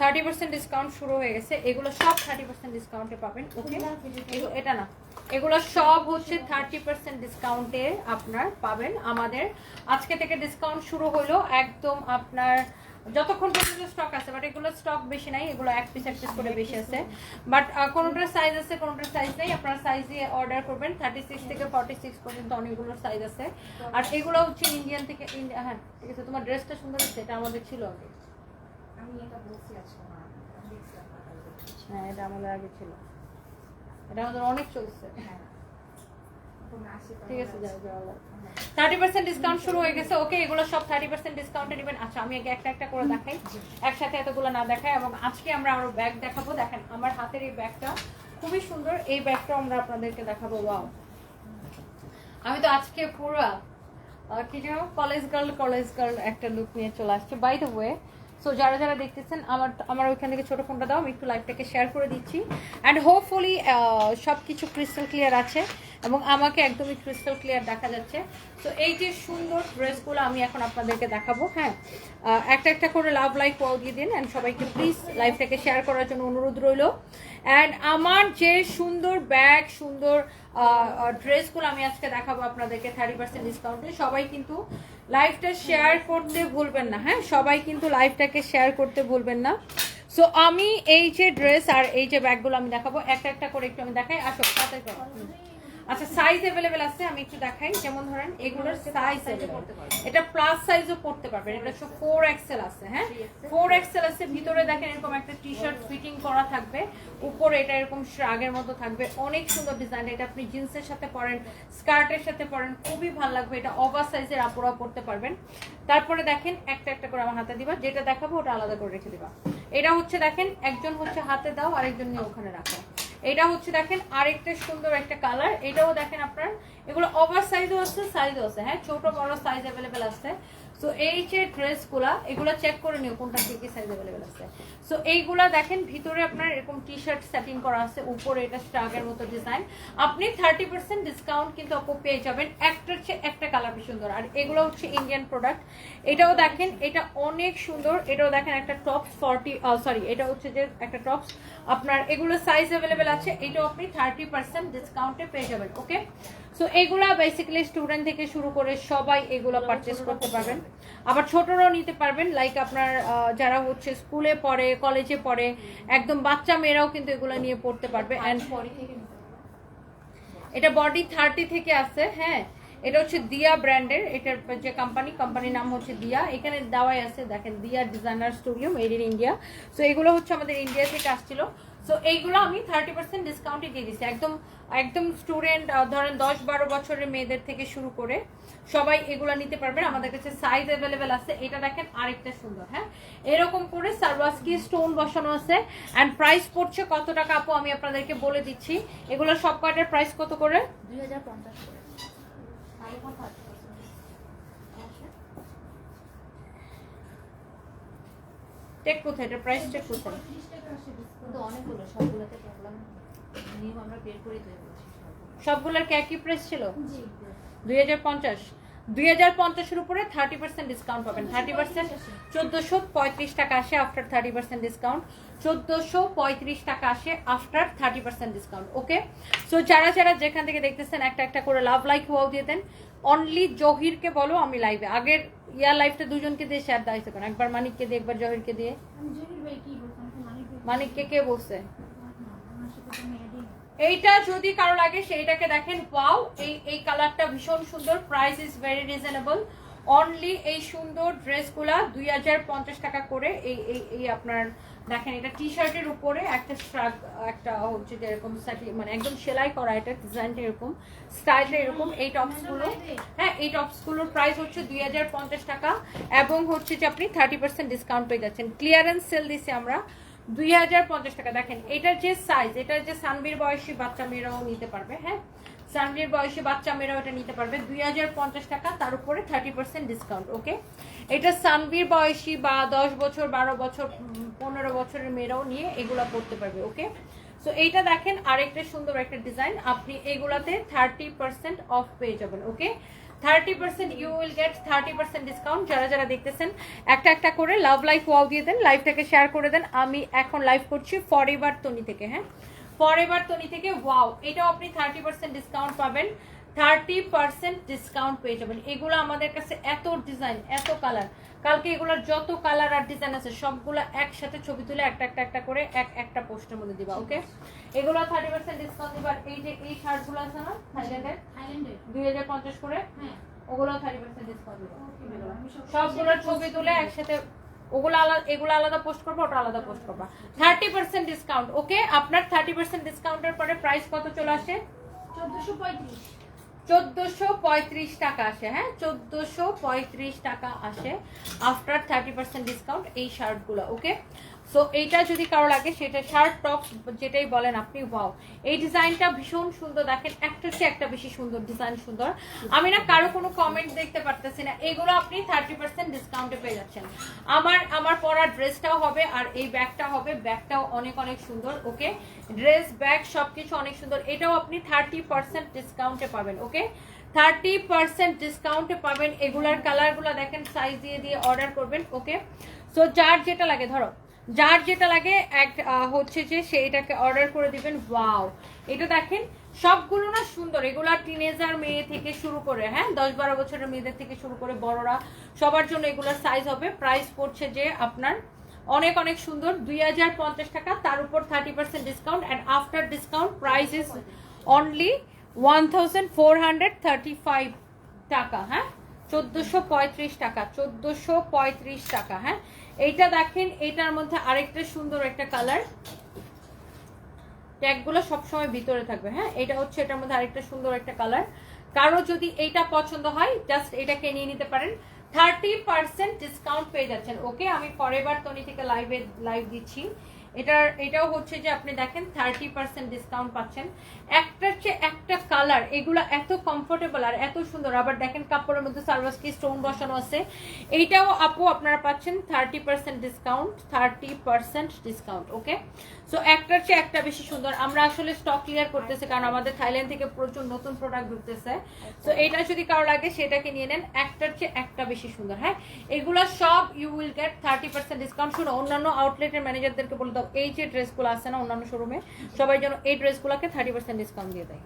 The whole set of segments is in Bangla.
থার্টি পার্সেন্ট ডিসকাউন্ট শুরু হয়ে গেছে। এগুলো সব থার্টি পার্সেন্ট ডিসকাউন্টে পাবেন ওকে এটা না। এগুলো সব হচ্ছে থার্টি পার্সেন্ট ডিসকাউন্টে আপনার পাবেন। আমাদের আজকে থেকে ডিসকাউন্ট শুরু হলো একদম আপনার যতক্ষণ পর্যন্ত স্টক আছে বাট এগুলো স্টক বেশি নাই এগুলো এক পিস এক পিস করে বেশি আছে। বাট কোনোটার সাইজ আছে কোনোটার সাইজ নেই আপনারা সাইজ দিয়ে অর্ডার করবেন। থার্টি সিক্স থেকে ফর্টি সিক্স পর্যন্ত অনেকগুলো সাইজ আছে। আর এগুলো হচ্ছে ইন্ডিয়ান থেকে ইন্ডিয়া হ্যাঁ ঠিক আছে তোমার ড্রেসটা সুন্দর আছে এটা আমাদের ছিল আগে আমি এটা বলছি আজকে না আমি দেখছিলাম সকালে। হ্যাঁ এটা আমাদের আগে ছিল। এটা আমাদের অনেক চলছে। ডিসকাউন্ট শুরু হয়ে গেছে। ওকে এগুলো সব থার্টি পার্সেন্ট ডিসকাউন্টে আমি একটা একটা করে দেখাই। একসাথে এতগুলো না দেখাই এবং আজকে আমরা আরও ব্যাগ দেখাবো। দেখেন, আমার হাতের এই ব্যাগটা খুবই সুন্দর। এই ব্যাগটা আমরা আপনাদেরকে দেখাবো। ওয়াও আমি তো আজকে পুরো কি যেন কলেজ গার্ল কলেজ গার্ল একটা লুক নিয়ে চলে আসছে। বাই দ্য ওয়ে সো যারা যারা দেখতেছেন, আমার আমার ওইখান থেকে ছোটো ফোনটা দাও, আমি একটু লাইভটাকে শেয়ার করে দিচ্ছি। অ্যান্ড হোপফুলি সব কিছু ক্রিস্টাল ক্লিয়ার আছে এবং আমাকে একদমই ক্রিস্টাল ক্লিয়ার দেখা যাচ্ছে। তো এই যে সুন্দর ড্রেসগুলো আমি এখন আপনাদেরকে দেখাবো হ্যাঁ? একটা একটা করে লাভ লাইক পাও দিয়ে দিন অ্যান্ড সবাইকে প্লিজ লাইভটাকে শেয়ার করার জন্য অনুরোধ রইল। অ্যান্ড আমার যে সুন্দর ব্যাগ সুন্দর ড্রেসগুলো আমি আজকে দেখাবো আপনাদেরকে থার্টি পার্সেন্ট ডিসকাউন্টে সবাই কিন্তু লাইফটা শেয়ার করতে ভুলবেন না হ্যাঁ? সবাই কিন্তু লাইফটাকে শেয়ার করতে ভুলবেন না। সো আমি এই যে ড্রেস আর এই যে ব্যাগগুলো আমি দেখাবো, একটা একটা করে একটু আমি দেখাই। আসো তাতে। আচ্ছা সাইজ অ্যাভেলেবেল আছে আমি একটু দেখাই যেমন ধরেন এগুলোর সাইজ এটা প্লাস সাইজও পড়তে পারবেন এটা হচ্ছে ফোর এক্সেল আছে হ্যাঁ? ফোর এক্সেল আছে ভিতরে দেখেন এরকম একটা টি শার্ট ফিটিং করা থাকবে উপরে এটা এরকম শ্রাগের মতো থাকবে অনেক সুন্দর ডিজাইন এটা আপনি জিন্সের সাথে পরেন স্কার্টের সাথে পরেন খুবই ভালো লাগবে এটা ওভার সাইজের আপুরা পড়তে পারবেন। তারপরে দেখেন একটা একটা করে আমার হাতে দিবা যেটা দেখাবো ওটা আলাদা করে রেখে দিবা। এটা হচ্ছে দেখেন একজন হচ্ছে হাতে দাও আরেকজন নিয়ে ওখানে রাখো। এটা হচ্ছে দেখেন আরেকটা সুন্দর একটা কালার, এটাও দেখেন আপনার। এগুলো ওভার সাইজও আছে সাইজও আছে হ্যাঁ? ছোট বড় সাইজ অ্যাভেলেবেল আছে। সো এই যে ড্রেসগুলা, এগুলো চেক করে নিও কোনটা কি কি সাইজ অ্যাভেলেবেল আছে। সো এইগুলা দেখেন, ভিতরে আপনার এরকম টি শার্ট সেটিং করা আছে, উপরে এটা স্ট্রাগের মতো ডিজাইন আপনি থার্টি পার্সেন্ট ডিসকাউন্ট কিন্তু আপু পেয়ে যাবেন। একটার চেয়ে একটা কালার সুন্দর, আর এগুলো হচ্ছে ইন্ডিয়ান প্রোডাক্ট এটাও দেখেন, এটা অনেক সুন্দর। এটাও দেখেন একটা টপস ফর্টি সরি এটা হচ্ছে যে একটা টপস আপনার এগুলো সাইজ অ্যাভেলেবেল আছে, এটাও আপনি থার্টি পার্সেন্ট ডিসকাউন্টে পেয়ে যাবেন ওকে সো এগুলা বেসিক্যালি স্টুডেন্ট থেকে শুরু করে সবাই এগুলো পারচেস করতে পারবেন। আবার ছোটরাও নিতে পারবেন লাইক আপনার যারা হচ্ছে স্কুলে পড়ে কলেজে পড়ে একদম বাচ্চা মেয়েরাও কিন্তু এগুলো নিয়ে পড়তে পারবে। অ্যান্ড। এটা বডি থার্টি থেকে আছে হ্যাঁ। এটা হচ্ছে দিয়া ব্র্যান্ডের এটার যে কোম্পানি কোম্পানির নাম হচ্ছে দিয়া এখানে দেওয়াই আছে, দেখেন দিয়া designer studio made in India so এগুলো হচ্ছে আমাদের ইন্ডিয়া থেকে আসছিল। সো এইগুলো আমি থার্টি পার্সেন্ট ডিসকাউন্টে দিয়ে দিচ্ছি একদম একদম স্টুডেন্ট ধরেন দশ বারো বছরের মেয়েদের থেকে শুরু করে সবাই এগুলো নিতে পারবেন। আমাদের কাছে সাইজ অ্যাভেলেবেল আছে। এটা দেখেন আরেকটা সুন্দর হ্যাঁ? এরকম করে সার্ভাসকি স্টোন বসানো আছে। অ্যান্ড প্রাইস পড়ছে কত টাকা আপু? আমি আপনাদেরকে বলে দিচ্ছি। এগুলো সব কয়টার প্রাইস কত করে? দুই হাজার পঞ্চাশ করে আর এখন থার্টি পার্সেন্ট টেক কোথায়? এটা প্রাইস টেক কোথায়? কিন্তু অনেকগুলো সবগুলোতে প্রবলেম নিয়ম আমরা বের করে দেবো সবগুলোর কি একই প্রাইস ছিল? জি। দুই হাজার পঞ্চাশ? দুই হাজার পঞ্চাশের উপরে থার্টি পার্সেন্ট ডিসকাউন্ট পাবেন। থার্টি পার্সেন্ট চোদ্দোশো পঁয়ত্রিশ টাকা আসে আফটার থার্টি পার্সেন্ট ডিসকাউন্ট চোদ্দোশো পঁয়ত্রিশ টাকা আসে after thirty percent discount okay so যারা যারা যেখান থেকে দেখতেছেন একটা একটা করে লাভ লাইক হওয়াও দিয়ে দেন অনলি জহিরকে বলো আমি লাইভে আগের ইয়ার লাইফটা দুজনকে দিয়ে শেয়ার দেওয়া হয়েছে কেন একবার মানিককে দিয়ে একবার জহিরকে দিয়ে। জহির ভাই কি বলতাম? মানিক ভাই। মানিককে কে বলছে? এইটা যদি কারও লাগে, সেইটাকে দেখেন, ওয়াও, এই এই কালারটা ভীষণ সুন্দর price is very reasonable only এই সুন্দর ড্রেসগুলা দুই হাজার পঞ্চাশ টাকা করে এই এই এই আপনার, দেখেন, এটা টি শার্টের উপরে একটা স্ট্রাক একটা হচ্ছে যে এরকম সাটি- মানে একদম সেলাই করা এটা ডিজাইনটা এরকম স্টাইলটা এরকম, এই টপসগুলো। হ্যাঁ এই টপসগুলোর প্রাইস হচ্ছে দুই হাজার পঞ্চাশ টাকা এবং হচ্ছে যে আপনি থার্টি পার্সেন্ট ডিসকাউন্ট পেয়ে যাচ্ছেন। ক্লিয়ারেন্স সেল দিছি আমরা। দুই হাজার পঞ্চাশ টাকা। দেখেন, এটার যে সাইজ এটার যে সানবির বয়সী বাচ্চা মেয়েরাও নিতে পারবে হ্যাঁ? সানবির বয়সী বাচ্চা মেয়েরাও এটা নিতে পারবে। দুই হাজার পঞ্চাশ টাকা, তার উপরে থার্টি পার্সেন্ট ডিসকাউন্ট ওকে এটা সানবির বয়সী বা দশ বছর, বারো বছর পনেরো বছরের মেয়েরাও নিয়ে এগুলা পড়তে পারবে ওকে সো এইটা দেখেন, আরেকটা সুন্দর একটা ডিজাইন আপনি এগুলাতে থার্টি পার্সেন্ট অফ পেয়ে যাবেন okay thirty percent you will get thirty percent discount যারা যারা দেখতেছেন, একটা একটা করে লাভ লাইফ ওয়াও দিয়ে দেন লাইভটাকে শেয়ার করে দেন। আমি এখন লাইভ করছি ফর এভার তনি থেকে হ্যাঁ? ফর এভার তনি থেকে ওয়াও এটাও আপনি থার্টি পার্সেন্ট ডিসকাউন্ট পাবেন। থার্টি পার্সেন্ট ডিসকাউন্ট পেয়ে যাবেন। এগুলো আমাদের কাছে এত ডিজাইন এত কালার কালকে এগুলোর যত কালার আর ডিজাইন আছে সবগুলো একসাথে ছবি তুলে একটা একটা একটা করে এক একটা পোস্টের মধ্যে দিবা ওকে এগুলো থার্টি পার্সেন্ট ডিসকাউন্ট দিবার এই যে এই শার্টগুলো আছে না থাইল্যান্ডের? থাইল্যান্ডের। দুই হাজার পঞ্চাশ করে? হ্যাঁ। ওগুলো থার্টি পার্সেন্ট ডিসকাউন্ট দিবা। Okay, madam, আমি সব- সবগুলোর ছবি তুলে একসাথে ওগুলো আলাদা এগুলো আলাদা পোস্ট করব ওটা আলাদা পোস্ট করবা। থার্টি পার্সেন্ট ডিসকাউন্ট ওকে আপনার থার্টি পার্সেন্ট ডিসকাউন্টের পরে প্রাইস কত চলে আসে? চোদ্দশো পঁয়ত্রিশ। চোদ্দশো পঁয়ত্রিশ টাকা আসে হ্যাঁ? চোদ্দশো পঁয়ত্রিশ টাকা আসে আফটার থার্টি পার্সেন্ট ডিসকাউন্ট এই শার্টগুলো ওকে সো এইটা যদি কারও লাগে, সেটা শার্ট টপ যেটাই বলেন আপনি ওয়াও এই ডিজাইনটা ভীষণ সুন্দর, দেখেন, একটা চেয়ে একটা বেশি সুন্দর, ডিজাইন সুন্দর। আমি না কারও কোনো কমেন্ট দেখতে পারতেছি না। এগুলো আপনি থার্টি পার্সেন্ট ডিসকাউন্টে পেয়ে যাচ্ছেন। আমার আমার পরা ড্রেসটাও হবে, আর এই ব্যাগটা হবে। ব্যাগটাও অনেক অনেক সুন্দর ওকে ড্রেস ব্যাগ সব কিছু অনেক সুন্দর। এটাও আপনি থার্টি পার্সেন্ট ডিসকাউন্টে পাবেন ওকে থার্টি পার্সেন্ট ডিসকাউন্টে পাবেন। এগুলার কালারগুলো দেখেন সাইজ দিয়ে দিয়ে অর্ডার করবেন ওকে সো যার যেটা লাগে, ধরো যার যেটা লাগে, এক হচ্ছে যে সে এটাকে অর্ডার করে দিবেন। ওয়াও এটা দেখেন, সবগুলো না সুন্দর। এগুলা টিনেজার মেয়ে থেকে শুরু করে হ্যাঁ? দশ বারো বছরের মেয়েদের থেকে শুরু করে বড়রা, সবার জন্য এগুলোর সাইজ হবে। প্রাইস পড়ছে যে আপনার অনেক অনেক সুন্দর। দুই হাজার পঞ্চাশ টাকা, তার উপর thirty percent discount and after discount price is only one four hundred thirty five টাকা হ্যাঁ? চোদ্দোশো পঁয়ত্রিশ টাকা, চোদ্দোশো পঁয়ত্রিশ টাকা হ্যাঁ? এইটা দেখেন এটার মধ্যে আরেকটা সুন্দর একটা কালার। ট্যাগুলো সবসময় ভিতরে থাকবে হ্যাঁ? এটা হচ্ছে এটার মধ্যে আরেকটা সুন্দর একটা কালার। কারও যদি এইটা পছন্দ হয় জাস্ট এটাকে নিয়ে নিতে পারেন। থার্টি পার্সেন্ট ডিসকাউন্ট পেয়ে যাচ্ছেন ওকে আমি পরের বার তনি থেকে লাইভে লাইভ দিচ্ছি। এটার, এটাও হচ্ছে যে আপনি দেখেন থার্টি পার্সেন্ট ডিসকাউন্ট পাচ্ছেন। একটার চেয়ে একটা কালার এগুলো এত কমফোর্টেবল আর এত সুন্দর। আবার দেখেন কাপড়ের মধ্যে সার্ভাস কি স্টোন বসানো আছে। এইটাও আপু আপনারা পাচ্ছেন thirty percent discount thirty percent discount okay so একটার চেয়ে একটা বেশি সুন্দর। আমরা আসলে স্টক ক্লিয়ার করতেছি কারণ আমাদের থাইল্যান্ড থেকে প্রচুর নতুন প্রোডাক্ট ঢুকতেছে। তো এইটা যদি কারও লাগে, সেটাকে নিয়ে নেন। একটার চেয়ে একটা বেশি সুন্দর হ্যাঁ? এগুলো সব you will get thirty percent discount শুনো অন্যান্য আউটলেটের ম্যানেজারদেরকে বলে দাও এই যে ড্রেসগুলো আছে না অন্যান্য শোরুমে সবাই যেন এই ড্রেসগুলোকে থার্টি পার্সেন্ট ডিসকাউন্ট দিয়ে দেয়।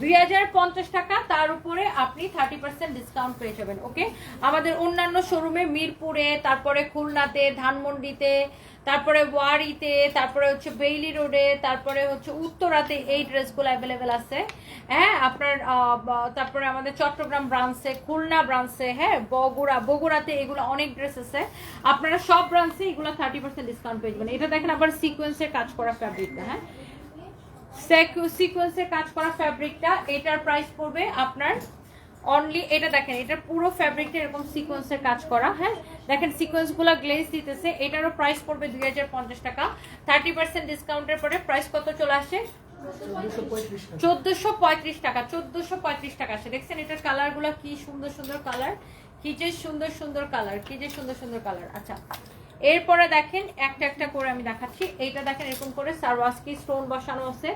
দুই হাজার পঞ্চাশ টাকা, তার উপরে আপনি থার্টি পার্সেন্ট ডিসকাউন্ট পেয়ে যাবেন ওকে আমাদের অন্যান্য শোরুমে মিরপুরে, তারপরে খুলনাতে, ধানমন্ডিতে, তারপরে ওয়ারিতে, তারপরে হচ্ছে বেইলি রোডে, তারপরে হচ্ছে উত্তরাতে এই ড্রেসগুলো অ্যাভেলেবেল আছে। হ্যাঁ আপনার তারপরে আমাদের চট্টগ্রাম ব্রাঞ্চে খুলনা ব্রাঞ্চে হ্যাঁ বগুড়া, বগুড়াতে এগুলো অনেক ড্রেস আছে। আপনারা সব ব্রাঞ্চে এগুলো থার্টি পার্সেন্ট ডিসকাউন্ট পেয়ে যাবেন। এটা দেখেন আবার সিকোয়েন্সের কাজ করা ফ্যাব্রিকটা হ্যাঁ? সিকোয়েন্সের কাজ করা ফ্যাব্রিকটা এটার প্রাইস পড়বে আপনার অনলি এটা দেখেন, এটা পুরো ফ্যাব্রিকটা এরকম সিকোয়েন্সের কাজ করা হ্যাঁ? দেখেন সিকোয়েন্সগুলো গ্লেজ দিতেছে, এটারও প্রাইস পড়বে দুই হাজার পঞ্চাশ টাকা। থার্টি পার্সেন্ট ডিসকাউন্টের পরে প্রাইস কত চলে আসে? চোদ্দশো পঁয়ত্রিশ টাকা, চোদ্দশো পঁয়ত্রিশ টাকা আসে। দেখছেন, এটার কালারগুলো কি সুন্দর সুন্দর কালার কি যে সুন্দর সুন্দর কালার কি যে সুন্দর সুন্দর কালার আচ্ছা এরপরে দেখেন, একটা একটা করে আমি দেখাচ্ছি। এইটা দেখেন, এরকম করে সারওয়াস্কি স্টোন বসানো আছে।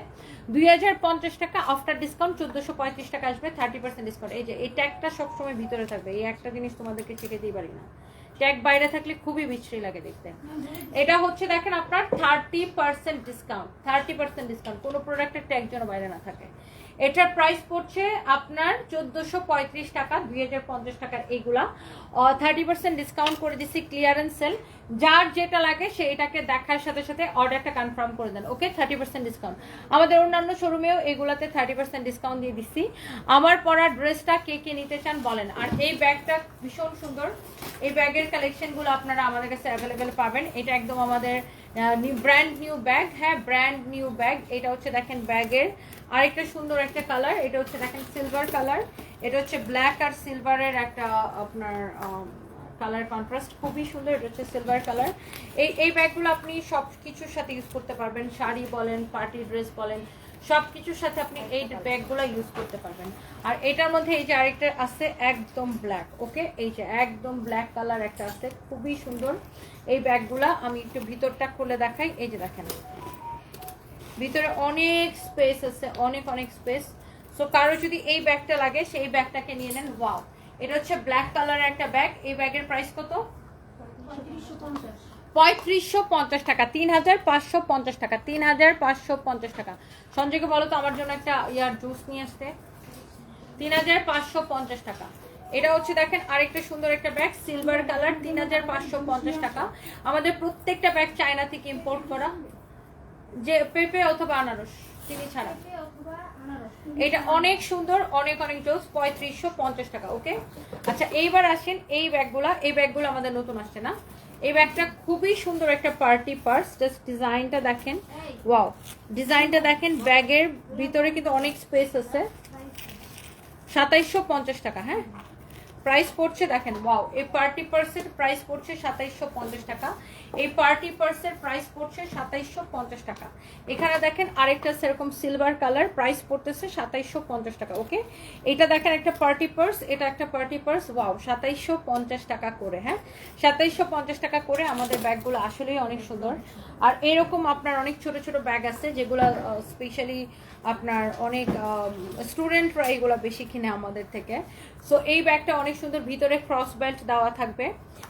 দুই হাজার পঞ্চাশ টাকা আফটার ডিসকাউন্ট চোদ্দশো টাকা আসবে থার্টি পার্সেন্ট ডিসকাউন্ট এই যে এই ট্যাগটা সবসময় ভিতরে থাকবে। এই একটা জিনিস তোমাদেরকে দিই পারি না। ট্যাগ বাইরে থাকলে খুবই বিচ্ছিরি লাগে দেখতে। এটা হচ্ছে দেখেন আপনার thirty percent discount thirty percent discount কোনো প্রোডাক্টের ট্যাগ যেন বাইরে না থাকে। এটার প্রাইস পড়ছে আপনার চোদ্দশো পঁয়ত্রিশ টাকা, দুই হাজার পঞ্চাশ টাকার এইগুলা থার্টি পার্সেন্ট ডিসকাউন্ট করে দিচ্ছি ক্লিয়ারেন্স সেল যার যেটা লাগে সে এটাকে দেখার সাথে সাথে অর্ডারটা কনফার্ম করে দেন ওকে থার্টি পার্সেন্ট ডিসকাউন্ট আমাদের অন্যান্য শোরুমেও এগুলাতে থার্টি পার্সেন্ট ডিসকাউন্ট দিয়ে দিচ্ছি আমার পরা ড্রেসটা কে কে নিতে চান বলেন। আর এই ব্যাগটা ভীষণ সুন্দর। এই ব্যাগের কালেকশনগুলো আপনারা আমাদের কাছে অ্যাভেলেবেল পাবেন। এটা একদম আমাদের ব্র্যান্ড নিউ ব্যাগ হ্যাঁ ব্র্যান্ড নিউ ব্যাগ এটা হচ্ছে দেখেন ব্যাগের। আরেকটা সুন্দর একটা কালার এটা হচ্ছে দেখেন সিলভার কালার এটা হচ্ছে ব্ল্যাক আর সিলভারের একটা, আপনার কালার কন্ট্রাস্ট খুবই সুন্দর, এটা হচ্ছে সিলভার কালার এই এই ব্যাগগুলো আপনি সব কিছুর সাথে ইউজ করতে পারবেন, শাড়ি বলেন পার্টি ড্রেস বলেন সব কিছুর সাথে আপনি এই ব্যাগগুলো ইউজ করতে পারবেন। আর এটার মধ্যে এই যে আরেকটা আছে, একদম ব্ল্যাক ওকে এই যে একদম ব্ল্যাক কালার একটা আছে, খুবই সুন্দর। এই ব্যাগগুলা আমি একটু ভিতরটা খুলে দেখাই। এই যে দেখেন। ভিতরে অনেক স্পেস আছে, অনেক অনেক স্পেস সো কারও যদি এই ব্যাগটা লাগে, সেই ব্যাগটাকে নিয়ে নেন। ওয়াও এটা হচ্ছে ব্ল্যাক কালারের একটা ব্যাগ এই ব্যাগের প্রাইস কত? পঁয়ত্রিশশো পঞ্চাশ। পঁয়ত্রিশশো পঞ্চাশ টাকা তিন হাজার পাঁচশো পঞ্চাশ টাকা তিন হাজার পাঁচশো পঞ্চাশ টাকা। সঞ্জয়কে বলো তো, আমার জন্য একটা ইয়ার জুস নিয়ে আসতে। তিন হাজার পাঁচশো পঞ্চাশ টাকা। এটা হচ্ছে দেখেন আরেকটা সুন্দর একটা ব্যাগ সিলভার কালার তিন হাজার পাঁচশো পঞ্চাশ টাকা। আমাদের প্রত্যেকটা ব্যাগ চায়না থেকে ইম্পোর্ট করা। যে পেঁপে অথবা আনারস, চিনি ছাড়া। এটা অনেক সুন্দর, অনেক অনেক জোস, পঁয়ত্রিশশো পঞ্চাশ টাকা, ওকে? আচ্ছা এইবার আসেন এই ব্যাগগুলা, এই ব্যাগগুলো আমাদের নতুন আসছে না। এই ব্যাগটা খুবই সুন্দর একটা পার্টি পার্স। জাস্ট ডিজাইনটা দেখেন। ওয়াও ডিজাইনটা দেখেন, ব্যাগের ভিতরে কিন্তু অনেক স্পেস আছে। সাতাইশশো পঞ্চাশ টাকা হ্যাঁ? প্রাইস পড়ছে, দেখেন ওয়াও এই পার্টি পার্সের প্রাইস পড়ছে সাতাইশশো পঞ্চাশ টাকা। এই পার্টি পার্সের প্রাইস পড়ছে সাতাইশশো পঞ্চাশ টাকা। এখানে দেখেন আরেকটা সেরকম সিলভার কালার প্রাইস পড়তেছে সাতাইশশো পঞ্চাশ টাকা ওকে এটা দেখেন একটা পার্টি পার্স এটা একটা পার্টি পার্স ওয়াও সাতাইশশো পঞ্চাশ টাকা করে হ্যাঁ? সাতাইশশো পঞ্চাশ টাকা করে আমাদের ব্যাগগুলো আসলেই অনেক সুন্দর। আর এরকম আপনার অনেক ছোট ছোট ব্যাগ আছে, যেগুলো স্পেশালি আপনার অনেক স্টুডেন্টরা এগুলো বেশি কিনে আমাদের থেকে। সো এই ব্যাগটা অনেক সুন্দর, ভিতরে ক্রস বেল্ট দেওয়া থাকবে।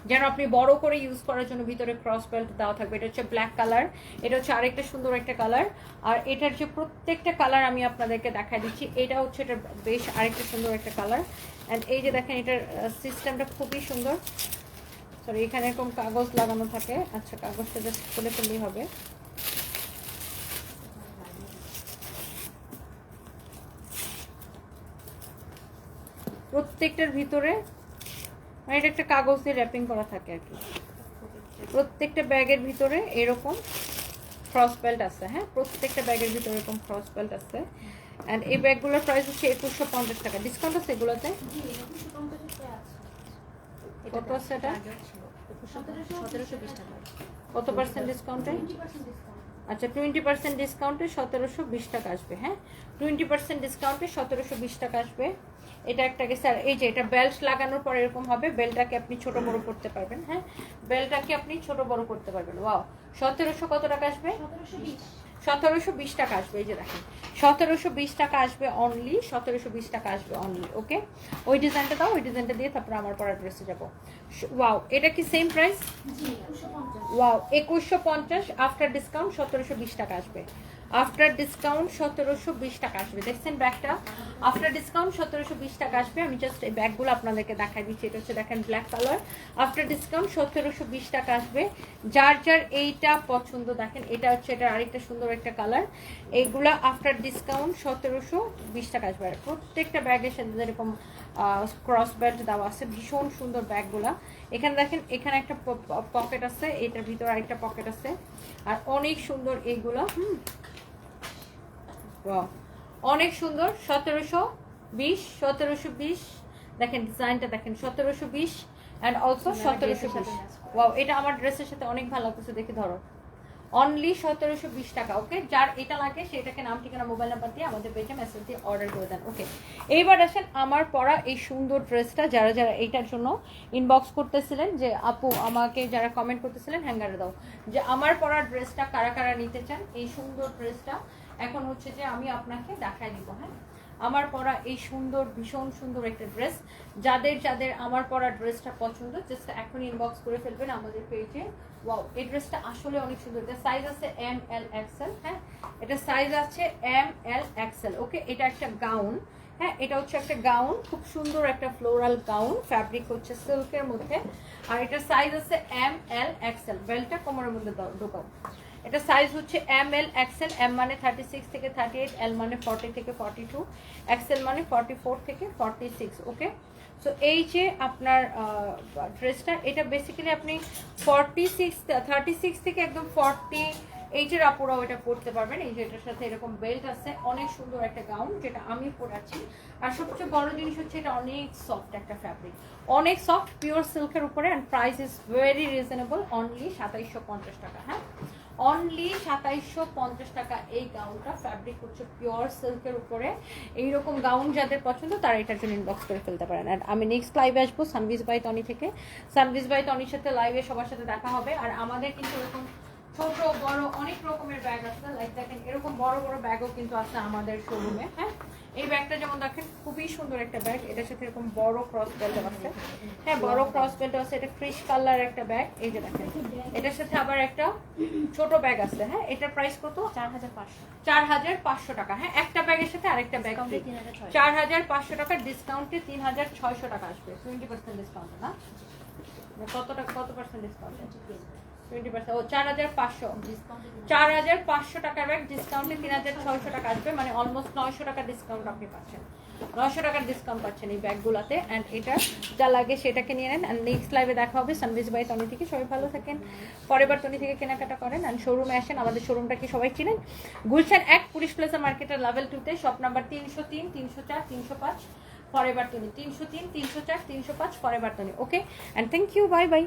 যেন আপনি বড় করে ইউজ করার জন্য ভিতরে ক্রস বেল্ট দেওয়া থাকবে। এটা হচ্ছে ব্ল্যাক কালার এটা হচ্ছে আরেকটা সুন্দর একটা কালার আর এটার যে প্রত্যেকটা কালার আমি আপনাদেরকে দেখা দিচ্ছি, এটা হচ্ছে এটা বেশ আরেকটা সুন্দর একটা কালার অ্যান্ড এই যে দেখেন, এটার সিস্টেমটা খুবই সুন্দর। সরি এখানে এরকম কাগজ লাগানো থাকে। আচ্ছা কাগজটা জাস্ট খুলে ফেললেই হবে। প্রত্যেকটার ভিতরে মানে এটা একটা কাগজ দিয়ে র্যাপিং করা থাকে আর কি। প্রত্যেকটা ব্যাগের ভিতরে এরকম ক্রস বেল্ট আছে হ্যাঁ? প্রত্যেকটা ব্যাগের ভিতরে এরকম ক্রস বেল্ট আছে। অ্যান্ড এই ব্যাগগুলোর প্রাইস হচ্ছে একুশশো পঞ্চাশ টাকা। ডিসকাউন্ট আছে এগুলোতে? কত আছে এটা? কত পার্সেন্ট ডিসকাউন্ট আচ্ছা টোয়েন্টি পার্সেন্ট ডিসকাউন্টে সতেরোশো বিশ টাকা আসবে হ্যাঁ? টোয়েন্টি পার্সেন্ট ডিসকাউন্টে সতেরোশো বিশ টাকা আসবে। এটা একটাকে স্যার এই যে এটা বেল্ট লাগানোর পর এরকম হবে বেল্টটাকে আপনি ছোট বড় করতে পারবেন হ্যাঁ? বেল্টটাকে আপনি ছোট বড় করতে পারবেন ওয়াও সতেরোশো কত টাকা আসবে? সতেরোশো বিশ টাকা আসবে এই যে দেখেন। সতেরোশো বিশ টাকা আসবে অনলি সতেরোশো বিশ টাকা আসবে অনলি ওকে ওই ডিজাইনটা দাও ওই ডিজাইনটা দিয়ে তারপর আমার পর অ্যাড্রেসে যাব। ওয়াও এটা কি সেম প্রাইস ওয়াও একুশশো পঞ্চাশ। আফটার ডিসকাউন্ট সতেরোশো বিশ টাকা আসবে। আফটার ডিসকাউন্ট সতেরোশো বিশ টাকা আসবে। দেখছেন ব্যাগটা? আফটার ডিসকাউন্ট সতেরোশো বিশ টাকা আসবে। আমি জাস্ট এই ব্যাগগুলো আপনাদেরকে দেখাই দিচ্ছি। এটা হচ্ছে দেখেন ব্ল্যাক কালার আফটার ডিসকাউন্ট সতেরোশো বিশ টাকা আসবে। যার যার এইটা পছন্দ, দেখেন, এটা হচ্ছে, এটা আরেকটা সুন্দর একটা কালার এইগুলা আফটার ডিসকাউন্ট সতেরোশো বিশ টাকা আসবে। প্রত্যেকটা ব্যাগের সাথে যেরকম ক্রস বেল্ট দেওয়া আছে, ভীষণ সুন্দর ব্যাগগুলা। এখানে দেখেন, এখানে একটা পকেট আছে, এটার ভিতরে আরেকটা পকেট আছে। আর অনেক সুন্দর এইগুলো। হুম. অনেক সুন্দর সতেরোশো বিশ সতেরোশো বিশ। দেখেন ডিজাইনটা দেখেন সতেরোশো বিশ অ্যান্ড অলসো সতেরোশো বিশ। ওয়াও এটা আমার ড্রেসের সাথে অনেক ভালো লাগতেছে দেখে ধরো। অনলি সতেরোশো বিশ টাকা ওকে যার এটা লাগে সেটাকে নাম ঠিকানা মোবাইল নাম্বার দিয়ে আমাদের পেজে মেসেজ দিয়ে অর্ডার করে দেন ওকে এইবার আসেন আমার পরা এই সুন্দর ড্রেসটা যারা যারা এইটার জন্য ইনবক্স করতেছিলেন যে আপু আমাকে যারা কমেন্ট করতেছিলেন হ্যাঙ্গারে দাও। যে আমার পরা ড্রেসটা কারা কারা নিতে চান এই সুন্দর ড্রেসটা এখন হচ্ছে যে আমি আপনাকে দেখাই দিব হ্যাঁ? আমার পরা এই সুন্দর, ভীষণ সুন্দর একটা ড্রেস যাদের যাদের আমার পরা ড্রেসটা পছন্দ জাস্ট এখন ইনবক্স করে ফেলবেন আমাদের পেজে ওয়াও এই ড্রেসটা আসলে অনেক সুন্দর। এটা সাইজ আছে এম এল এক্সেল হ্যাঁ? এটা সাইজ আছে এম এল এক্সেল ওকে এটা একটা গাউন হ্যাঁ? এটা হচ্ছে একটা গাউন খুব সুন্দর একটা ফ্লোরাল গাউন ফ্যাব্রিক হচ্ছে সিল্কের মধ্যে। আর এটা সাইজ আছে এম এল এক্সেল বেল্টটা কোমরের মধ্যে ঢোকাও। এটা সাইজ হচ্ছে এম এল এক্সেল এম মানে থার্টি সিক্স থেকে থার্টি এইট এল মানে ফর্টি থেকে ফর্টি টু এক্সেল মানে ফর্টি ফোর থেকে ফর্টি সিক্স ওকে সো এই যে আপনার ড্রেসটা এটা বেসিক্যালি আপনি ফর্টি সিক্স থার্টি সিক্স থেকে একদম ফর্টি এইটের আপুরাও এটা পরতে পারবেন। এই যে এটার সাথে এরকম বেল্ট আছে, অনেক সুন্দর একটা গাউন যেটা আমি পরাচ্ছি। আর সবচেয়ে বড় জিনিস হচ্ছে এটা অনেক সফট একটা ফ্যাব্রিক অনেক সফট পিওর সিল্কের উপরে and price is very reasonable only সাতাইশশো পঞ্চাশ টাকা হ্যাঁ? অনলি সাতাইশশো পঞ্চাশ টাকা এই গাউনটা ফ্যাব্রিক হচ্ছে পিওর সিল্কের উপরে। এইরকম গাউন যাদের পছন্দ, তারা এটার জন্য ইনবক্স করে ফেলতে পারেন। আর আমি নেক্সট লাইভে আসব, সানভিজ বাই টনি থেকে। সানভিজ বাই টনির সাথে লাইভে সবার সাথে দেখা হবে। আর আমাদের কিন্তু এরকম ছোট বড় অনেক রকমের ব্যাগ আছে। লাইক দেখেন এরকম বড় বড় ব্যাগও কিন্তু আছে আমাদের শোরুমে হ্যাঁ? এই ব্যাগটা যেমন দেখেন খুবই সুন্দর একটা ব্যাগ এটার সাথে এরকম বড় ক্রস বেল্ট আছে। হ্যাঁ বড় ক্রস বেল্ট আছে। এটা কালার একটা ব্যাগ এই যে দেখেন এটার সাথে আবার একটা ছোট ব্যাগ আছে হ্যাঁ? এটার প্রাইস কত? চার হাজার পাঁচশো। চার হাজার পাঁচশো টাকা হ্যাঁ? একটা ব্যাগের সাথে আরেকটা ব্যাগ চার হাজার পাঁচশো টাকার ডিসকাউন্টে তিন হাজার ছয়শো টাকা আসবে। টোয়েন্টি পার্সেন্ট ডিসকাউন্ট না? কত টাকা কত পার্সেন্ট ডিসকাউন্ট টোয়েন্টি পার্সেন্ট ও চার হাজার পাঁচশো। চার হাজার পাঁচশো টাকার ব্যাগ ডিসকাউন্টে তিন হাজার ছয়শো টাকা আসবে। মানে অলমোস্ট নয়শো টাকার ডিসকাউন্ট আপনি পাচ্ছেন। নয়শো টাকার ডিসকাউন্ট পাচ্ছেন এই ব্যাগগুলোতে। অ্যান্ড এটা যা লাগে সেটাকে নিয়ে নেন। অ্যান্ড নেক্সট লাইভে দেখা হবে সানবিজ বাই টনি থেকে। সবাই ভালো থাকেন। পরের বার থেকে কেনাকাটা করেন। অ্যান্ড শোরুমে আসেন। আমাদের শোরুমটা কি সবাই চিনেন? গুলশান এক পুলিশ প্লেসা মার্কেটের লেভেল টুতে শপ নাম্বার তিনশো তিন তিনশো চার তিনশো পাঁচ। বার টনি তিনশো তিন তিনশো চার তিনশো পাঁচ। বার Tony okay and thank you bye bye